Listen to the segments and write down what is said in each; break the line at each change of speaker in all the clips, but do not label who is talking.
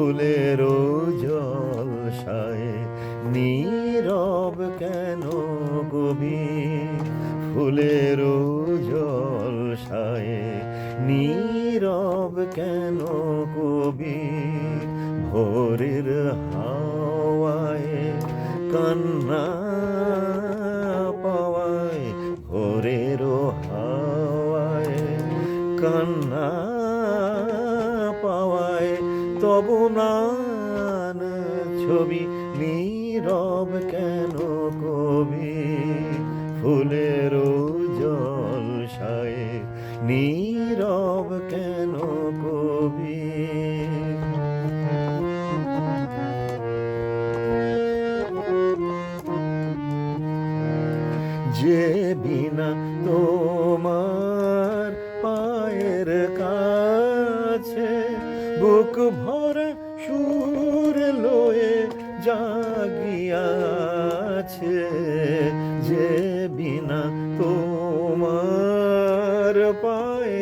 ফুলের জলসায়, নীরব কেন গোবি ফুলের জল সায় নীরব কেন কবি ভোরের হাওয়ায়, কান্না পাওয়ায়, ভোরের হাওয়ায়, কান্না তবু নান ছবি, নীরব কেন কবি? ফুলের জল সায়ে নীরব কেন কবি? যে বিনা তোমার পায়ের কাছে বুক ভরা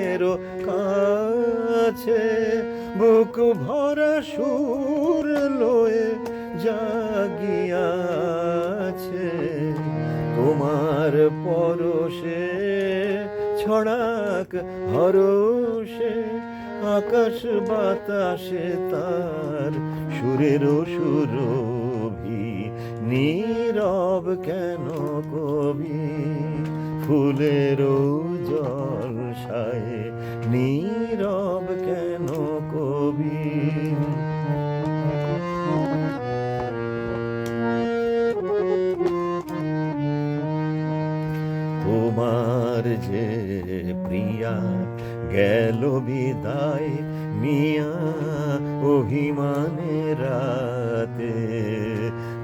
পায়ের কাছে বুক ভরা সুর লয়ে জাগিয়াছে। তোমার পরশে ছড়াক হরষে আকাশ বাতাসে তার সুরের সুরভি। নীরব কেন কবি? ফুলের জল সায়ে নীরব কেন কবি? তোমার যে প্রিয়া গেল বিদায়, মিয়া অভিমানে রাতে।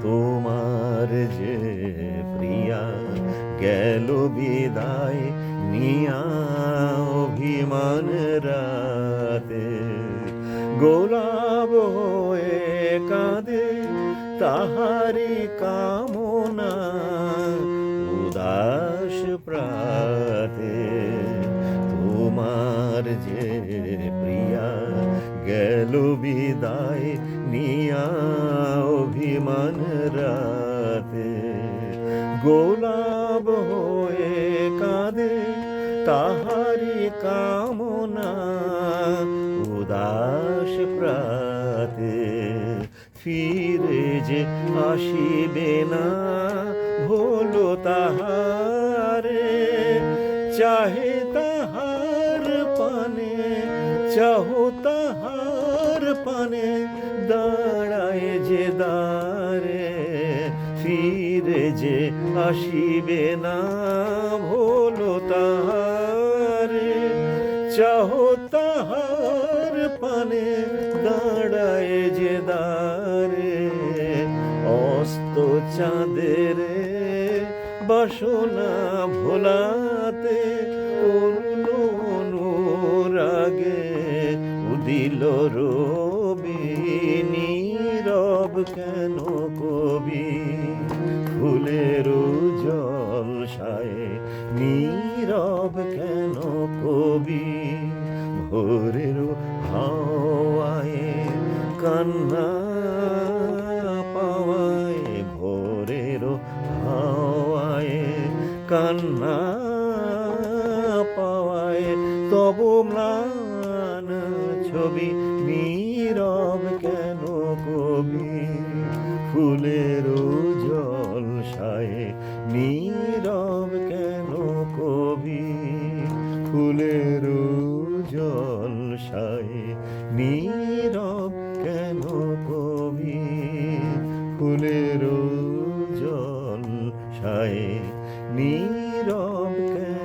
তোমার যে প্রিয়া গেল বিদায় নিয়া অভিমান রাতে। হয়ে কাঁদে তাহারি কামনা উদাস প্রাতে। তাহারি কামনা, উদাস প্রাতে ফিরে যে আসিবে না, ভোলো তাহারে, চাহে তাহার পানে, চাহো তাহার পানে, দাঁড়ায় যে দাঁড়ে ফিরে যে আসিবে না। চাহো তাহার পানে দাঁড়ায় যে দাঁড়ে অস্ত চাঁদের বাসনা ভোলাতে অরুণ অনুরাগে উদিল রবি, নীরব কেন কবি? ফুলের জল সায়ে নীরব কেন কবি? ভোরের হাওয়ায়, কান্না পাওয়ায়, ভোরের হাওয়ায়, কান্না পাওয়ায়, তব ম্লান ছবি নীরব কেন কবি? ফুলের জল সায়ে নীরব সংশয় নীরব কেন কবি? ফুলের জল সায় নীরব কেন